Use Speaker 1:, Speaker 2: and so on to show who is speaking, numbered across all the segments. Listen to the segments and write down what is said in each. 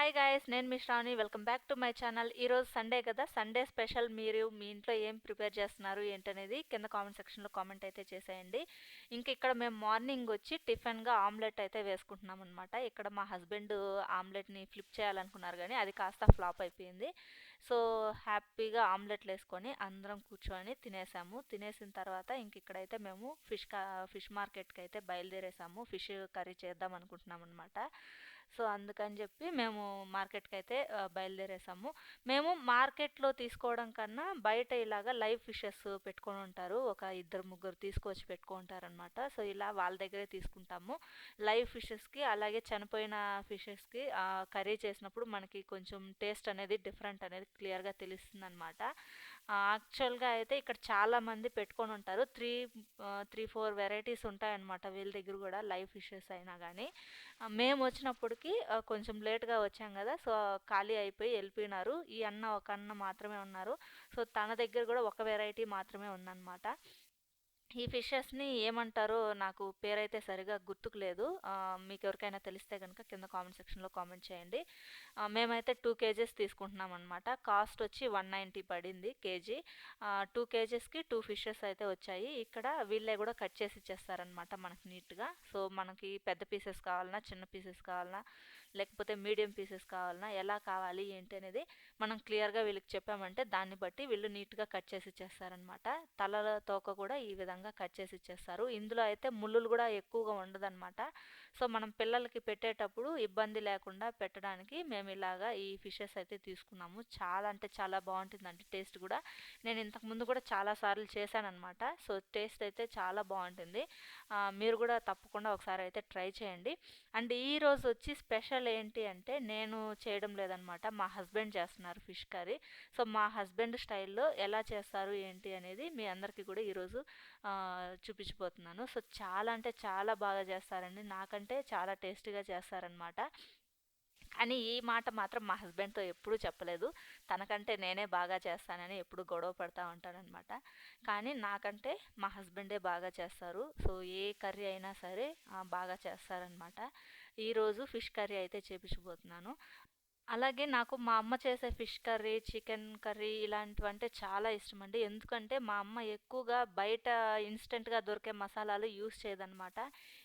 Speaker 1: Hi guys నేను మీ Sravani. Welcome back to my channel ఈరోజు Sunday కదా. సండే స్పెషల్ మీరు మీ ఇంట్లో ఏం ప్రిపేర్ చేస్తున్నారు ఏంటనేది కింద కామెంట్ సెక్షన్లో కామెంట్ అయితే చేసేయండి. ఇంక ఇక్కడ మేము మార్నింగ్ వచ్చి టిఫిన్గా ఆమ్లెట్ అయితే వేసుకుంటున్నాం అనమాట ఇక్కడ మా హస్బెండ్ ఆమ్లెట్ని ఫ్లిప్ చేయాలనుకున్నారు కానీ అది కాస్త ఫ్లాప్ అయిపోయింది. సో హ్యాపీగా ఆమ్లెట్లు వేసుకొని అందరం కూర్చొని తినేసాము. తినేసిన తర్వాత ఇంక ఇక్కడైతే మేము ఫిష్ కా ఫిష్ మార్కెట్కి అయితే బయలుదేరేసాము. ఫిష్ కర్రీ చేద్దాం అనుకుంటున్నాం అనమాట సో అందుకని చెప్పి మేము మార్కెట్కి అయితే బయలుదేరేసాము. మేము మార్కెట్లో తీసుకోవడం కన్నా బయట ఇలాగా లైవ్ ఫిషెస్ పెట్టుకొని ఉంటారు. ఒక ఇద్దరు ముగ్గురు తీసుకొచ్చి పెట్టుకుంటారనమాట సో ఇలా వాళ్ళ దగ్గరే తీసుకుంటాము. లైవ్ ఫిషెస్కి అలాగే చనిపోయిన ఫిషెస్కి కర్రీ చేసినప్పుడు మనకి కొంచెం టేస్ట్ అనేది డిఫరెంట్ అనేది క్లియర్గా తెలుస్తుంది అనమాట యాక్చువల్గా అయితే ఇక్కడ చాలామంది పెట్టుకొని ఉంటారు. త్రీ త్రీ ఫోర్ వెరైటీస్ ఉంటాయన్నమాట వీళ్ళ దగ్గర కూడా లైవ్ ఫిషెస్ అయినా కానీ మేము వచ్చినప్పటికి కొంచెం లేట్గా వచ్చాం కదా సో ఖాళీ అయిపోయి వెళ్ళిపోయినారు. ఈ అన్న ఒక అన్న మాత్రమే ఉన్నారు. సో తన దగ్గర కూడా ఒక వెరైటీ మాత్రమే ఉందన్నమాట. ఈ ఫిషెస్ని ఏమంటారో నాకు పేరైతే సరిగా గుర్తుకు లేదు మీకు ఎవరికైనా తెలిస్తే కనుక కింద కామెంట్ సెక్షన్లో కామెంట్ చేయండి. మేమైతే టూ కేజెస్ తీసుకుంటున్నాం అనమాట కాస్ట్ వచ్చి వన్ నైంటీ పడింది కేజీ. టూ కేజెస్కి టూ ఫిషెస్ అయితే వచ్చాయి. ఇక్కడ వీళ్ళే కూడా కట్ చేసి ఇచ్చేస్తారనమాట మనకి నీట్గా. సో మనకి పెద్ద పీసెస్ కావాలన్నా చిన్న పీసెస్ కావాలన్నా లేకపోతే మీడియం పీసెస్ కావాలన్నా ఎలా కావాలి ఏంటి అనేది మనం క్లియర్గా వీళ్ళకి చెప్పామంటే దాన్ని బట్టి వీళ్ళు నీట్గా కట్ చేసి ఇచ్చేస్తారనమాట తలల తోక కూడా ఈ విధంగా కట్ చేసి ఇచ్చేస్తారు. ఇందులో అయితే ముళ్ళులు కూడా ఎక్కువగా ఉండదన్నమాట. సో మనం పిల్లలకి పెట్టేటప్పుడు ఇబ్బంది లేకుండా పెట్టడానికి మేము ఇలాగా ఈ ఫిషెస్ అయితే తీసుకున్నాము. చాలా అంటే చాలా బాగుంటుందండి టేస్ట్ కూడా. నేను ఇంతకు ముందు కూడా చాలా సార్లు చేశానన్నమాట. సో టేస్ట్ అయితే చాలా బాగుంటుంది. మీరు కూడా తప్పకుండా ఒకసారి అయితే ట్రై చేయండి. అండ్ ఈ రోజు వచ్చి స్పెషల్ ఏంటి అంటే నేను చేయడం లేదనమాట మా హస్బెండ్ చేస్తున్నారు ఫిష్ కర్రీ. సో మా హస్బెండ్ స్టైల్లో ఎలా చేస్తారు ఏంటి అనేది మీ అందరికీ కూడా ఈరోజు చూపించిపోతున్నాను చూపించబోతున్నాను. సో చాలా అంటే చాలా బాగా చేస్తారండి. నాకంటే చాలా టేస్టీగా చేస్తారనమాట. అని ఈ మాట మాత్రం మా హస్బెండ్తో ఎప్పుడూ చెప్పలేదు. తనకంటే నేనే బాగా చేస్తానని ఎప్పుడు గొడవ పడతా ఉంటానన్నమాట కానీ నాకంటే మా హస్బెండే బాగా చేస్తారు. సో ఏ కర్రీ అయినా సరే బాగా చేస్తారనమాట. ఈరోజు ఫిష్ కర్రీ అయితే చేపించబోతున్నాను. అలాగే నాకు మా అమ్మ చేసే ఫిష్ కర్రీ చికెన్ కర్రీ ఇలాంటివంటే చాలా ఇష్టం అండి ఎందుకంటే మా అమ్మ ఎక్కువగా బయట ఇన్స్టెంట్గా దొరికే మసాలాలు యూస్ చేయదనమాట.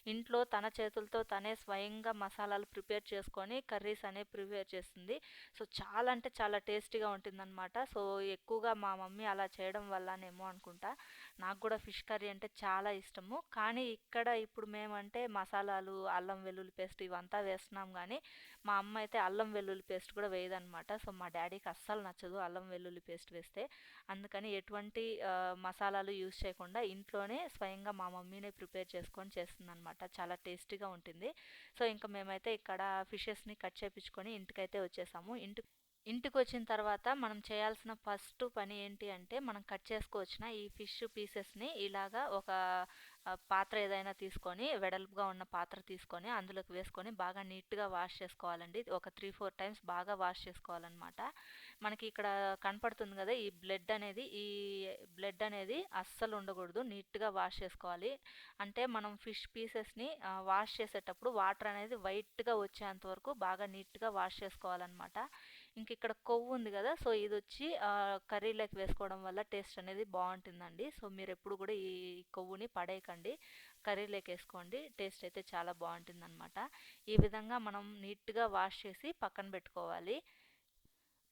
Speaker 1: ఇంట్లో తన చేతులతో తనే స్వయంగా మసాలాలు ప్రిపేర్ చేసుకొని కర్రీస్ అనేవి ప్రిపేర్ చేస్తుంది. సో చాలా అంటే చాలా టేస్టీగా ఉంటుందన్నమాట. సో ఎక్కువగా మా మమ్మీ అలా చేయడం వల్లనేమో అనుకుంటా. నాకు కూడా ఫిష్ కర్రీ అంటే చాలా ఇష్టము. కానీ ఇక్కడ ఇప్పుడు మేమంటే మసాలాలు అల్లం వెల్లుల్లి పేస్ట్ ఇవంతా వేస్తున్నాం కానీ మా అమ్మ అయితే అల్లం వెల్లుల్లి పేస్ట్ కూడా వేయదనమాట సో మా డాడీకి అస్సలు నచ్చదు అల్లం వెల్లుల్లి పేస్ట్ వేస్తే. అందుకని ఎటువంటి మసాలాలు యూజ్ చేయకుండా ఇంట్లోనే స్వయంగా మా మమ్మీనే ప్రిపేర్ చేసుకొని చేస్తుందనమాట చాలా టేస్టీగా ఉంటుంది. సో ఇంకా మేమైతే ఇక్కడ ఫిషెస్ని కట్ చేపించుకొని ఇంటికైతే వచ్చేసాము. ఇంటి ఇంటికి వచ్చిన తర్వాత మనం చేయాల్సిన ఫస్ట్ పని ఏంటి అంటే మనం కట్ చేసుకోవచ్చిన ఈ ఫిష్ పీసెస్ని ఇలాగా ఒక పాత్ర ఏదైనా తీసుకొని వెడల్పుగా ఉన్న పాత్ర తీసుకొని అందులోకి వేసుకొని బాగా నీట్గా వాష్ చేసుకోవాలండి. ఒక త్రీ ఫోర్ టైమ్స్ బాగా వాష్ చేసుకోవాలన్నమాట. మనకి ఇక్కడ కనపడుతుంది కదా ఈ బ్లడ్ అనేది ఈ బ్లడ్ అనేది అస్సలు ఉండకూడదు. నీట్గా వాష్ చేసుకోవాలి. అంటే మనం ఫిష్ పీసెస్ని వాష్ చేసేటప్పుడు వాటర్ అనేది వైట్గా వచ్చేంత వరకు బాగా నీట్గా వాష్ చేసుకోవాలన్నమాట. ఇంక ఇక్కడ కొవ్వు ఉంది కదా సో ఇది వచ్చి కర్రీలోకి వేసుకోవడం వల్ల టేస్ట్ అనేది బాగుంటుందండి. సో మీరు ఎప్పుడు కూడా ఈ కొవ్వుని పడేయకండి. కర్రీలోకి వేసుకోండి టేస్ట్ అయితే చాలా బాగుంటుందన్నమాట. ఈ విధంగా మనం నీట్గా వాష్ చేసి పక్కన పెట్టుకోవాలి.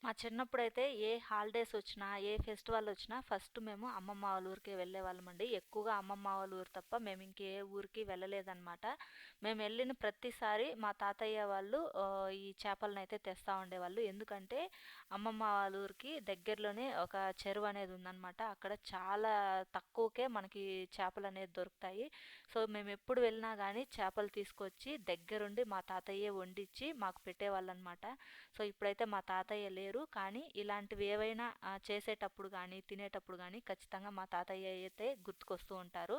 Speaker 1: మా చిన్నప్పుడు అయితే ఏ హాలిడేస్ వచ్చినా ఏ ఫెస్టివల్ వచ్చినా ఫస్ట్ మేము అమ్మమ్మ వాళ్ళ ఊరికే వెళ్ళే వాళ్ళమండి ఎక్కువగా అమ్మమ్మ వాళ్ళ ఊరు తప్ప మేము ఇంకే ఊరికి వెళ్ళలేదన్నమాట. మేము వెళ్ళిన ప్రతిసారి మా తాతయ్య వాళ్ళు ఈ చేపలను అయితే తెస్తూ ఉండేవాళ్ళు. ఎందుకంటే అమ్మమ్మ వాళ్ళ ఊరికి దగ్గరలోనే ఒక చెరువు అనేది ఉందన్నమాట. అక్కడ చాలా తక్కువకే మనకి చేపలు అనేది దొరుకుతాయి. సో మేము ఎప్పుడు వెళ్ళినా కానీ చేపలు తీసుకొచ్చి దగ్గరుండి మా తాతయ్య వండించి మాకు పెట్టేవాళ్ళు అనమాట సో ఇప్పుడైతే మా తాతయ్య లేరు. కానీ ఇలాంటివి ఏవైనా చేసేటప్పుడు కానీ తినేటప్పుడు కానీ ఖచ్చితంగా మా తాతయ్య అయితే గుర్తుకొస్తూ ఉంటారు.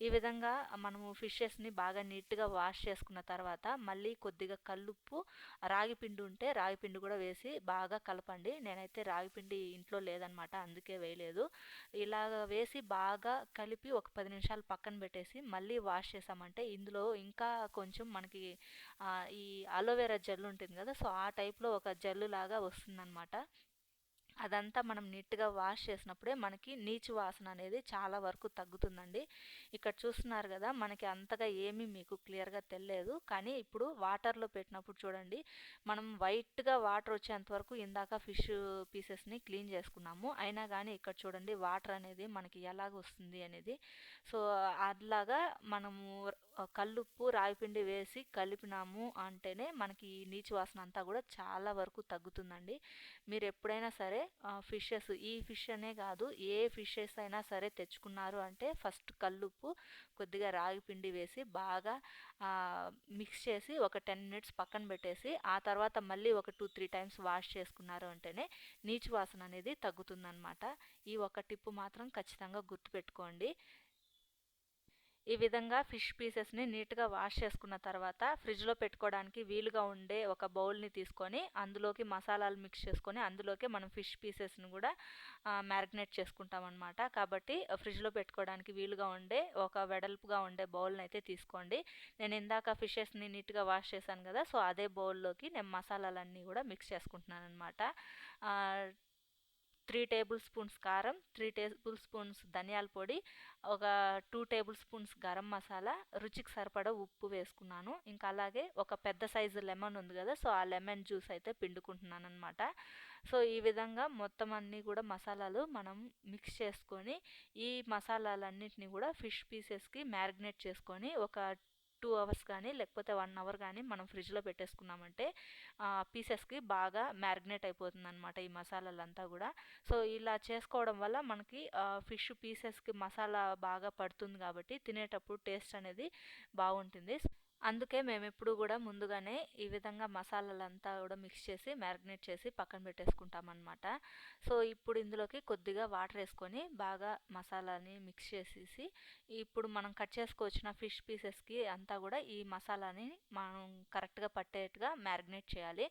Speaker 1: ఈ విధంగా మనము ఫిషెస్ని బాగా నీట్గా వాష్ చేసుకున్న తర్వాత మళ్ళీ కొద్దిగా కల్లుప్పు రాగి పిండి ఉంటే రాగి పిండి కూడా వేసి బాగా కలపండి. నేనైతే రాగి పిండి ఇంట్లో లేదనమాట అందుకే వేయలేదు. ఇలాగ వేసి బాగా కలిపి ఒక పది నిమిషాలు పక్కన పెట్టేసి మళ్ళీ వాష్ చేసామంటే ఇందులో ఇంకా కొంచెం మనకి ఈ అలోవెరా జెల్ ఉంటుంది కదా సో ఆ టైప్లో ఒక జల్లు లాగా వస్తుందన్నమాట అదంతా మనం నీట్గా వాష్ చేసినప్పుడే మనకి నీచు వాసన అనేది చాలా వరకు తగ్గుతుందండి. ఇక్కడ చూస్తున్నారు కదా మనకి అంతగా ఏమీ మీకు క్లియర్గా తెలియదు కానీ ఇప్పుడు వాటర్లో పెట్టినప్పుడు చూడండి మనం వైట్గా వాటర్ వచ్చేంత వరకు ఇందాక ఫిష్ పీసెస్ని క్లీన్ చేసుకున్నాము. అయినా కానీ ఇక్కడ చూడండి వాటర్ అనేది మనకి ఎలాగ వస్తుంది అనేది. సో అలాగా మనము కల్లుప్పు రాయిపిండి వేసి కలిపినాము అంటేనే మనకి ఈ నీచు వాసన అంతా కూడా చాలా వరకు తగ్గుతుందండి. మీరు ఎప్పుడైనా సరే ఫిషెస్ ఈ ఫిష్ అనే కాదు ఏ ఫిషెస్ అయినా సరే తెచ్చుకున్నారు అంటే ఫస్ట్ కల్లుప్పు కొద్దిగా రాగి పిండి వేసి బాగా మిక్స్ చేసి ఒక టెన్ మినిట్స్ పక్కన పెట్టేసి ఆ తర్వాత మళ్ళీ ఒక టూ త్రీ టైమ్స్ వాష్ చేసుకున్నారు అంటేనే నీచు వాసన అనేది తగ్గుతుందన్నమాట. ఈ ఒక టిప్పు మాత్రం ఖచ్చితంగా గుర్తుపెట్టుకోండి. ఈ విధంగా ఫిష్ పీసెస్ని నీట్గా వాష్ చేసుకున్న తర్వాత ఫ్రిడ్జ్లో పెట్టుకోవడానికి వీలుగా ఉండే ఒక బౌల్ని తీసుకొని అందులోకి మసాలాలు మిక్స్ చేసుకొని అందులోకి మనం ఫిష్ పీసెస్ని కూడా మ్యారినేట్ చేసుకుంటాం అనమాట కాబట్టి ఫ్రిడ్జ్లో పెట్టుకోవడానికి వీలుగా ఉండే ఒక వెడల్పుగా ఉండే బౌల్ని అయితే తీసుకోండి. నేను ఇందాక ఫిషెస్ని నీట్గా వాష్ చేశాను కదా సో అదే బౌల్లోకి నేను మసాలాలన్నీ కూడా మిక్స్ చేసుకుంటున్నాను అనమాట త్రీ టేబుల్ స్పూన్స్ కారం త్రీ టేబుల్ స్పూన్స్ ధనియాల పొడి ఒక two tablespoons garam masala రుచికి సరిపడా ఉప్పు వేసుకున్నాను. ఇంకా అలాగే ఒక పెద్ద సైజు లెమన్ ఉంది కదా సో ఆ లెమన్ జ్యూస్ అయితే పిండుకుంటున్నాను అనమాట సో ఈ విధంగా మొత్తం అన్నీ కూడా మసాలాలు మనం మిక్స్ చేసుకొని ఈ మసాలాలన్నింటినీ కూడా ఫిష్ పీసెస్కి మ్యారినేట్ చేసుకొని ఒక టూ అవర్స్ కానీ లేకపోతే వన్ అవర్ కానీ మనం ఫ్రిడ్జ్లో పెట్టేసుకున్నామంటే పీసెస్కి బాగా మ్యారినేట్ అయిపోతుంది అనమాట ఈ మసాలాలంతా కూడా సో ఇలా చేసుకోవడం వల్ల మనకి ఫిష్ పీసెస్కి మసాలా బాగా పడుతుంది కాబట్టి తినేటప్పుడు టేస్ట్ అనేది బాగుంటుంది అందుకే మేము ఎప్పుడు కూడా ముందుగానే ఈ విధంగా మసాలాలంతా కూడా మిక్స్ చేసి మ్యారినేట్ చేసి పక్కన పెట్టేసుకుంటాం అనమాట సో ఇప్పుడు ఇందులోకి కొద్దిగా వాటర్ వేసుకొని బాగా మసాలాని మిక్స్ చేసేసి ఇప్పుడు మనం కట్ చేసుకొచ్చిన ఫిష్ పీసెస్కి అంతా కూడా ఈ మసాలాని మనం కరెక్ట్గా పట్టేట్టుగా మ్యారినేట్ చేయాలి.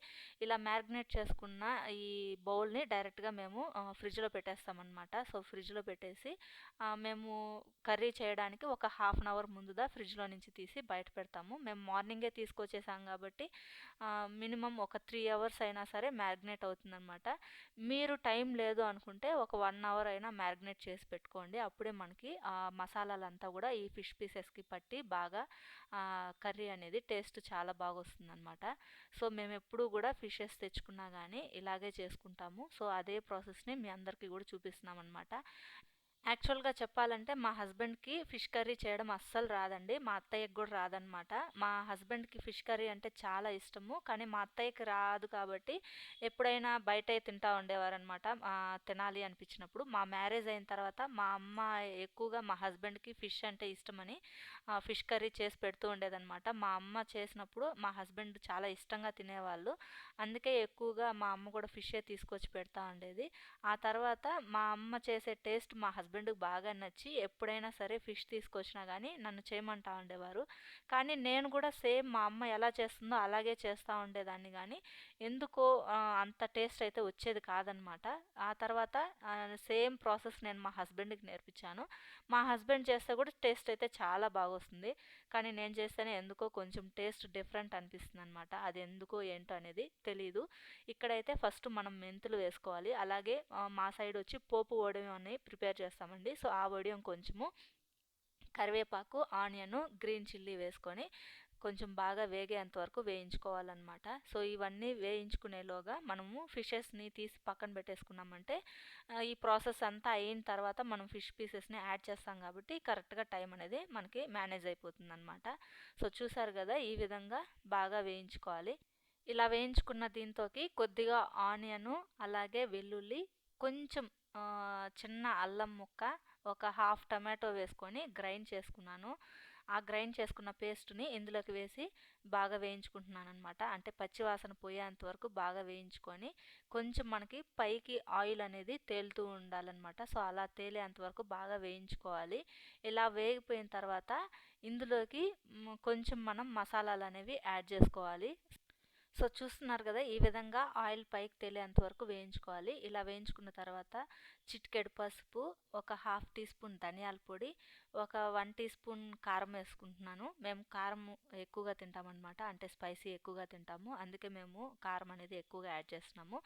Speaker 1: ఇలా మ్యారినేట్ చేసుకున్న ఈ బౌల్ని డైరెక్ట్గా మేము ఫ్రిడ్జ్లో పెట్టేస్తామన్నమాట. సో ఫ్రిడ్జ్లో పెట్టేసి మేము కర్రీ చేయడానికి ఒక హాఫ్ అన్ అవర్ ముందుదా ఫ్రిడ్జ్లో నుంచి తీసి బయట పెడతాము. మేము మార్నింగే తీసుకొచ్చేసాం కాబట్టి మినిమం ఒక త్రీ అవర్స్ అయినా సరే మ్యారినేట్ అవుతుందన్నమాట. మీరు టైం లేదు అనుకుంటే ఒక వన్ అవర్ అయినా మ్యారినేట్ చేసి పెట్టుకోండి. అప్పుడే మనకి ఆ మసాలాలంతా కూడా ఈ ఫిష్ పీసెస్కి పట్టి బాగా కర్రీ అనేది టేస్ట్ చాలా బాగా వస్తుందన్నమాట సో మేము ఎప్పుడూ కూడా ఫిషెస్ తెచ్చుకున్నా కానీ ఇలాగే చేసుకుంటాము. సో అదే ప్రాసెస్ని మీ అందరికీ కూడా చూపిస్తున్నాం అనమాట యాక్చువల్గా చెప్పాలంటే మా హస్బెండ్కి ఫిష్ కర్రీ చేయడం అస్సలు రాదండి. మా అత్తయ్యకి కూడా రాదనమాట. మా హస్బెండ్కి ఫిష్ కర్రీ అంటే చాలా ఇష్టము. కానీ మా అత్తయ్యకి రాదు కాబట్టి ఎప్పుడైనా బయట తింటా ఉండేవారనమాట. తినాలి అనిపించినప్పుడు. మా మ్యారేజ్ అయిన తర్వాత మా అమ్మ ఎక్కువగా మా హస్బెండ్కి ఫిష్ అంటే ఇష్టమని ఫిష్ కర్రీ చేసి పెడుతూ ఉండేదన్నమాట మా అమ్మ చేసినప్పుడు మా హస్బెండ్ చాలా ఇష్టంగా తినేవాళ్ళు. అందుకే ఎక్కువగా మా అమ్మ కూడా ఫిషే తీసుకొచ్చి పెడతా ఉండేది. ఆ తర్వాత మా అమ్మ చేసే టేస్ట్ మా హస్బెండ్ హస్బెండ్కి బాగా నచ్చి ఎప్పుడైనా సరే ఫిష్ తీసుకొచ్చినా కానీ నన్ను చేయమంటా ఉండేవారు. కానీ నేను కూడా సేమ్ మా అమ్మ ఎలా చేస్తుందో అలాగే చేస్తూ ఉండేదాన్ని కానీ ఎందుకో అంత టేస్ట్ అయితే వచ్చేది కాదనమాట. ఆ తర్వాత సేమ్ ప్రాసెస్ నేను మా హస్బెండ్కి నేర్పించాను. మా హస్బెండ్ చేస్తే కూడా టేస్ట్ అయితే చాలా బాగా వస్తుంది కానీ నేను చేస్తేనే ఎందుకో కొంచెం టేస్ట్ డిఫరెంట్ అనిపిస్తుంది అనమాట అది ఎందుకో ఏంటో అనేది తెలీదు. ఇక్కడైతే ఫస్ట్ మనం మెంతులు వేసుకోవాలి. అలాగే మా సైడ్ వచ్చి పోపు ఓడమే అని ప్రిపేర్ చేస్తామండి సో ఆ వడియం కొంచెము కరివేపాకు ఆనియన్ గ్రీన్ చిల్లీ వేసుకొని కొంచెం బాగా వేగేంత వరకు వేయించుకోవాలన్నమాట. సో ఇవన్నీ వేయించుకునేలోగా మనము ఫిషెస్ని తీసి పక్కన పెట్టేసుకున్నామంటే ఈ ప్రాసెస్ అంతా అయిన తర్వాత మనం ఫిష్ పీసెస్ని యాడ్ చేస్తాం కాబట్టి కరెక్ట్గా టైం అనేది మనకి మేనేజ్ అయిపోతుంది అనమాట సో చూసారు కదా ఈ విధంగా బాగా వేయించుకోవాలి. ఇలా వేయించుకున్న దీంతోకి కొద్దిగా ఆనియను అలాగే వెల్లుల్లి కొంచెం చిన్న అల్లం ముక్క ఒక హాఫ్ టమాటో వేసుకొని గ్రైండ్ చేసుకున్నాను. ఆ గ్రైండ్ చేసుకున్న పేస్ట్ని ఇందులోకి వేసి బాగా వేయించుకుంటున్నాను అనమాట అంటే పచ్చివాసన పోయేంత వరకు బాగా వేయించుకొని కొంచెం మనకి పైకి ఆయిల్ అనేది తేలుతూ ఉండాలన్నమాట. సో అలా తేలేంత వరకు బాగా వేయించుకోవాలి. ఇలా వేగిపోయిన తర్వాత ఇందులోకి కొంచెం మనం మసాలాలు అనేవి యాడ్ చేసుకోవాలి. సో చూస్తున్నారు కదా ఈ విధంగా ఆయిల్ పైకి తెలియంత వరకు వేయించుకోవాలి. ఇలా వేయించుకున్న తర్వాత చిటికెడు పసుపు ఒక హాఫ్ టీ స్పూన్ ధనియాల పొడి ఒక వన్ టీ స్పూన్ కారం వేసుకుంటున్నాను. మేము కారం ఎక్కువగా తింటామన్నమాట అంటే స్పైసీ ఎక్కువగా తింటాము. అందుకే మేము కారం అనేది ఎక్కువగా యాడ్ చేస్తున్నాము.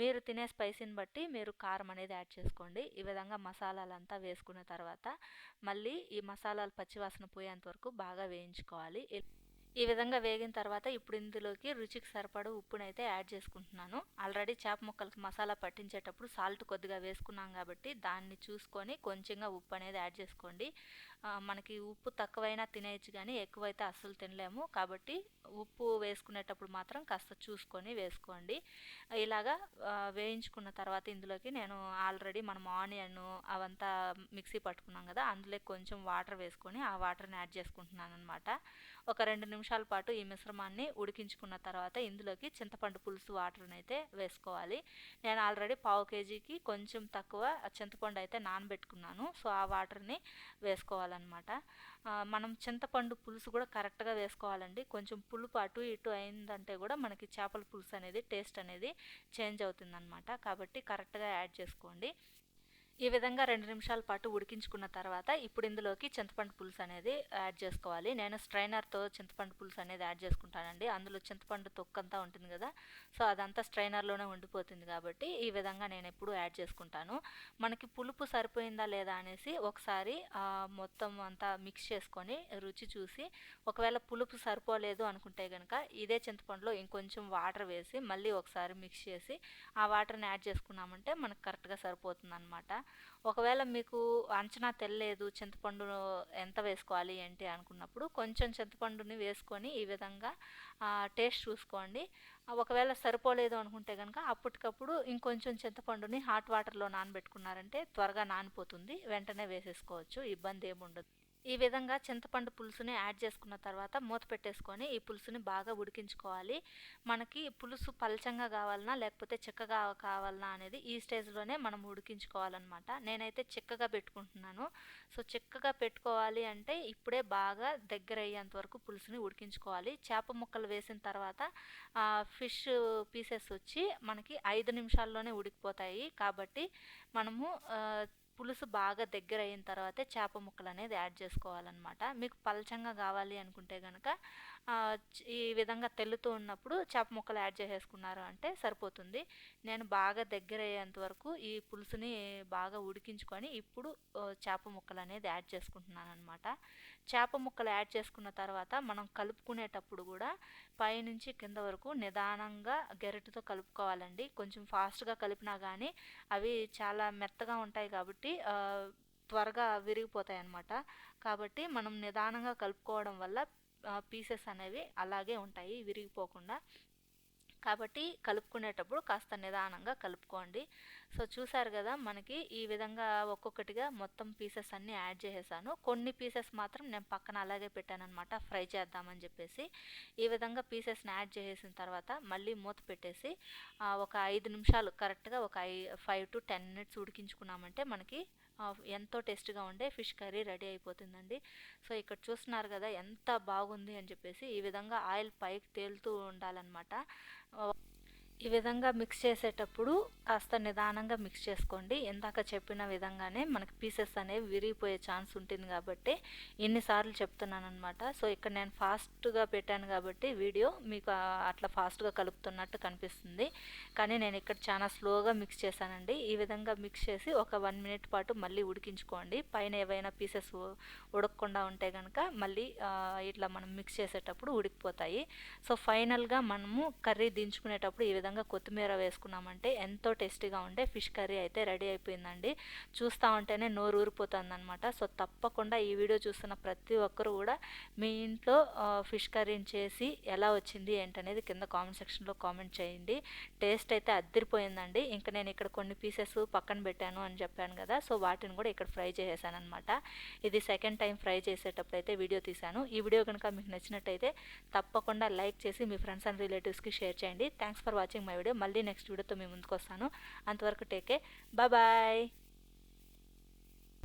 Speaker 1: మీరు తినే స్పైసీని బట్టి మీరు కారం అనేది యాడ్ చేసుకోండి. ఈ విధంగా మసాలాలంతా వేసుకున్న తర్వాత మళ్ళీ ఈ మసాలాలు పచ్చివాసన పోయేంత వరకు బాగా వేయించుకోవాలి. ఈ విధంగా వేగిన తర్వాత ఇప్పుడు ఇందులోకి రుచికి సరిపడా ఉప్పునైతే యాడ్ చేసుకుంటున్నాను. ఆల్రెడీ చేప ముక్కలకి మసాలా పట్టించేటప్పుడు సాల్ట్ కొద్దిగా వేసుకున్నాం కాబట్టి దాన్ని చూసుకొని కొంచెంగా ఉప్పు అనేది యాడ్ చేసుకోండి. మనకి ఉప్పు తక్కువైనా తినేయచ్చు కానీ ఎక్కువైతే అస్సలు తినలేము. కాబట్టి ఉప్పు వేసుకునేటప్పుడు మాత్రం కాస్త చూసుకొని వేసుకోండి. ఇలాగా వేయించుకున్న తర్వాత ఇందులోకి నేను ఆల్రెడీ మనం ఆనియన్ అవంతా మిక్సీ పట్టుకున్నాం కదా అందులో కొంచెం వాటర్ వేసుకొని ఆ వాటర్ని యాడ్ చేసుకుంటున్నాను అనమాట ఒక రెండు నిమిషాల పాటు ఈ మిశ్రమాన్ని ఉడికించుకున్న తర్వాత ఇందులోకి చింతపండు పులుసు వాటర్ని అయితే వేసుకోవాలి. నేను ఆల్రెడీ పావు కేజీకి కొంచెం తక్కువ చింతపండు అయితే నానబెట్టుకున్నాను. సో ఆ వాటర్ని వేసుకోవాలి వేసుకోవాలన్నమాట. మనం చింతపండు పులుసు కూడా కరెక్ట్గా వేసుకోవాలండి. కొంచెం పులుపు అటు ఇటు అయిందంటే కూడా మనకి చేపల పులుసు అనేది టేస్ట్ అనేది చేంజ్ అవుతుందన్నమాట. కాబట్టి కరెక్ట్గా యాడ్ చేసుకోండి. ఈ విధంగా రెండు నిమిషాల పాటు ఉడికించుకున్న తర్వాత ఇప్పుడు ఇందులోకి చింతపండు పులుసు అనేది యాడ్ చేసుకోవాలి. నేను స్ట్రైనర్తో చింతపండు పులుసు అనేది యాడ్ చేసుకుంటానండి. అందులో చింతపండు తొక్కంతా ఉంటుంది కదా సో అదంతా స్ట్రైనర్లోనే ఉండిపోతుంది కాబట్టి ఈ విధంగా నేను ఎప్పుడు యాడ్ చేసుకుంటాను. మనకి పులుపు సరిపోయిందా లేదా అనేసి ఒకసారి మొత్తం అంతా మిక్స్ చేసుకొని రుచి చూసి ఒకవేళ పులుపు సరిపోలేదు అనుకుంటే కనుక ఇదే చింతపండులో ఇంకొంచెం వాటర్ వేసి మళ్ళీ ఒకసారి మిక్స్ చేసి ఆ వాటర్ని యాడ్ చేసుకున్నామంటే మనకు కరెక్ట్గా సరిపోతుంది అనమాట ఒకవేళ మీకు అంచనా తెలియలేదు చింతపండు ఎంత వేసుకోవాలి ఏంటి అనుకున్నప్పుడు కొంచెం చింతపండుని వేసుకొని ఈ విధంగా టేస్ట్ చూసుకోండి. ఒకవేళ సరిపోలేదు అనుకుంటే కనుక అప్పటికప్పుడు ఇంకొంచెం చింతపండుని హాట్ వాటర్లో నానబెట్టుకున్నారంటే త్వరగా నానిపోతుంది. వెంటనే వేసేసుకోవచ్చు. ఇబ్బంది ఏముండదు. ఈ విధంగా చింతపండు పులుసుని యాడ్ చేసుకున్న తర్వాత మూత పెట్టేసుకొని ఈ పులుసుని బాగా ఉడికించుకోవాలి. మనకి పులుసు పలచంగా కావాలన్నా లేకపోతే చిక్కగా కావాలన్నా అనేది ఈ స్టేజ్లోనే మనం ఉడికించుకోవాలన్నమాట. నేనైతే చిక్కగా పెట్టుకుంటున్నాను. సో చిక్కగా పెట్టుకోవాలి అంటే ఇప్పుడే బాగా దగ్గర అయ్యేంత వరకు పులుసుని ఉడికించుకోవాలి. చేప ముక్కలు వేసిన తర్వాత ఫిష్ పీసెస్ వచ్చి మనకి ఐదు నిమిషాల్లోనే ఉడికిపోతాయి. కాబట్టి మనము పులుసు బాగా దగ్గర అయిన తర్వాతే చేప ముక్కలు అనేది యాడ్ చేసుకోవాలన్నమాట. మీకు పలచంగా కావాలి అనుకుంటే కనుక ఈ విధంగా తెల్లుతూ ఉన్నప్పుడు చేప ముక్కలు యాడ్ చేసేసుకున్నారు అంటే సరిపోతుంది. నేను బాగా దగ్గర అయ్యేంత వరకు ఈ పులుసుని బాగా ఉడికించుకొని ఇప్పుడు చేప ముక్కలు అనేది యాడ్ చేసుకుంటున్నాను అనమాట చేప ముక్కలు యాడ్ చేసుకున్న తర్వాత మనం కలుపుకునేటప్పుడు కూడా పైనుంచి కింద వరకు నిదానంగా గెరటితో కలుపుకోవాలండి. కొంచెం ఫాస్ట్గా కలిపినా కానీ అవి చాలా మెత్తగా ఉంటాయి కాబట్టి త్వరగా విరిగిపోతాయి అన్నమాట కాబట్టి మనం నిదానంగా కలుపుకోవడం వల్ల పీసెస్ అనేవి అలాగే ఉంటాయి విరిగిపోకుండా. కాబట్టి కలుపుకునేటప్పుడు కాస్త నిదానంగా కలుపుకోండి. సో చూసారు కదా మనకి ఈ విధంగా ఒక్కొక్కటిగా మొత్తం పీసెస్ అన్నీ యాడ్ చేసేసాను. కొన్ని పీసెస్ మాత్రం నేను పక్కన అలాగే పెట్టాను అనమాట ఫ్రై చేద్దామని చెప్పేసి. ఈ విధంగా పీసెస్ని యాడ్ చేసేసిన తర్వాత మళ్ళీ మూత పెట్టేసి ఒక ఐదు నిమిషాలు కరెక్ట్గా ఒక ఐ ఫైవ్ టు టెన్ మినిట్స్ ఉడికించుకున్నామంటే మనకి ఎంతో టేస్ట్గా ఉండే ఫిష్ కర్రీ రెడీ అయిపోతుందండి. సో ఇక్కడ చూస్తున్నారు కదా ఎంత బాగుంది అని చెప్పేసి ఈ విధంగా ఆయిల్ పైకి తేలుతూ ఉండాలన్నమాట. ఈ విధంగా మిక్స్ చేసేటప్పుడు కాస్త నిదానంగా మిక్స్ చేసుకోండి. ఇందాక చెప్పిన విధంగానే మనకి పీసెస్ అనేవి విరిగిపోయే ఛాన్స్ ఉంటుంది కాబట్టి ఎన్నిసార్లు చెప్తున్నాను అనమాట సో ఇక్కడ నేను ఫాస్ట్గా పెట్టాను కాబట్టి వీడియో మీకు అట్లా ఫాస్ట్గా కలుపుతున్నట్టు కనిపిస్తుంది. కానీ నేను ఇక్కడ చాలా స్లోగా మిక్స్ చేశానండి. ఈ విధంగా మిక్స్ చేసి ఒక వన్ మినిట్ పాటు మళ్ళీ ఉడికించుకోండి. పైన ఏవైనా పీసెస్ ఉడకకుండా ఉంటే కనుక మళ్ళీ ఇట్లా మనం మిక్స్ చేసేటప్పుడు ఉడికిపోతాయి. సో ఫైనల్గా మనము కర్రీ దించుకునేటప్పుడు ఈ విధంగా విధంగా కొత్తిమీర వేసుకున్నామంటే ఎంతో టేస్టీగా ఉండే ఫిష్ కర్రీ అయితే రెడీ అయిపోయిందండి. చూస్తూ ఉంటేనే నోరు ఊరిపోతుంది అనమాట సో తప్పకుండా ఈ వీడియో చూస్తున్న ప్రతి ఒక్కరు కూడా మీ ఇంట్లో ఫిష్ కర్రీని చేసి ఎలా వచ్చింది ఏంటనేది కింద కామెంట్ సెక్షన్లో కామెంట్ చేయండి. టేస్ట్ అయితే అద్దరిపోయిందండి. ఇంకా నేను ఇక్కడ కొన్ని పీసెస్ పక్కన పెట్టాను అని చెప్పాను కదా సో వాటిని కూడా ఇక్కడ ఫ్రై చేసేసాను అనమాట ఇది సెకండ్ టైం ఫ్రై చేసేటప్పుడు అయితే వీడియో తీశాను. ఈ వీడియో కనుక మీకు నచ్చినట్టయితే తప్పకుండా లైక్ చేసి మీ ఫ్రెండ్స్ అండ్ రిలేటివ్స్కి షేర్ చేయండి. Thanks for watching my video మళ్ళీ నెక్స్ట్ వీడియోతో మీ ముందుకు వస్తాను. అంతవరకు టేకే బాయ్